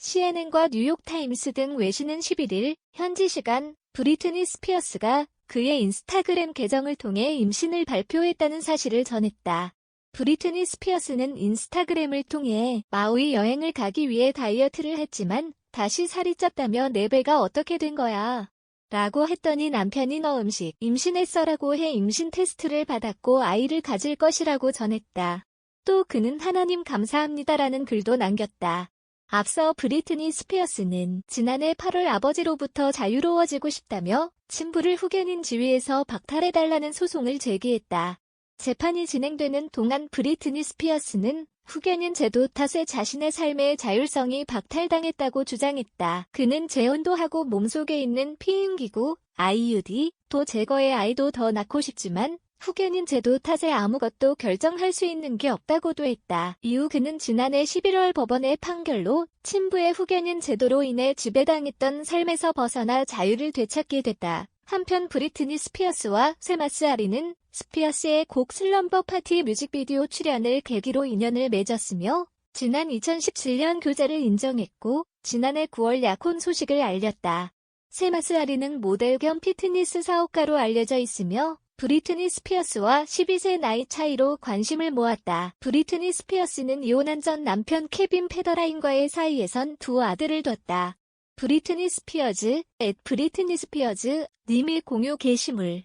CNN과 뉴욕타임스 등 외신은 11일 현지 시간 브리트니 스피어스가 그의 인스타그램 계정을 통해 임신을 발표했다는 사실을 전했다. 브리트니 스피어스는 인스타그램을 통해 마우이 여행을 가기 위해 다이어트를 했지만 다시 살이 쪘다며 내 배가 어떻게 된 거야? 라고 했더니 남편이 너 음식 임신했어라고 해 임신 테스트를 받았고 아이를 가질 것이라고 전했다. 또 그는 하나님 감사합니다라는 글도 남겼다. 앞서 브리트니 스피어스는 지난해 8월 아버지로부터 자유로워지고 싶다며 친부를 후견인 지위에서 박탈해달라는 소송을 제기했다. 재판이 진행되는 동안 브리트니 스피어스는 후견인 제도 탓에 자신의 삶의 자율성이 박탈당했다고 주장했다. 그는 재혼도 하고 몸속에 있는 피임기구, IUD, 도 제거의 아이도 더 낳고 싶지만 후견인 제도 탓에 아무것도 결정할 수 있는 게 없다고도 했다. 이후 그는 지난해 11월 법원의 판결로 친부의 후견인 제도로 인해 지배당했던 삶에서 벗어나 자유를 되찾게 됐다. 한편 브리트니 스피어스와 세마스 아리는 스피어스의 곡 슬럼버 파티 뮤직비디오 출연을 계기로 인연을 맺었으며 지난 2017년 교제를 인정했고 지난해 9월 약혼 소식을 알렸다. 세마스 아리는 모델 겸 피트니스 사업가로 알려져 있으며 브리트니 스피어스와 12세 나이 차이로 관심을 모았다. 브리트니 스피어스는 이혼한 전 남편 케빈 페더라인과의 사이에선 두 아들을 뒀다. 브리트니 스피어즈, 앳 브리트니 스피어즈, 님이 공유 게시물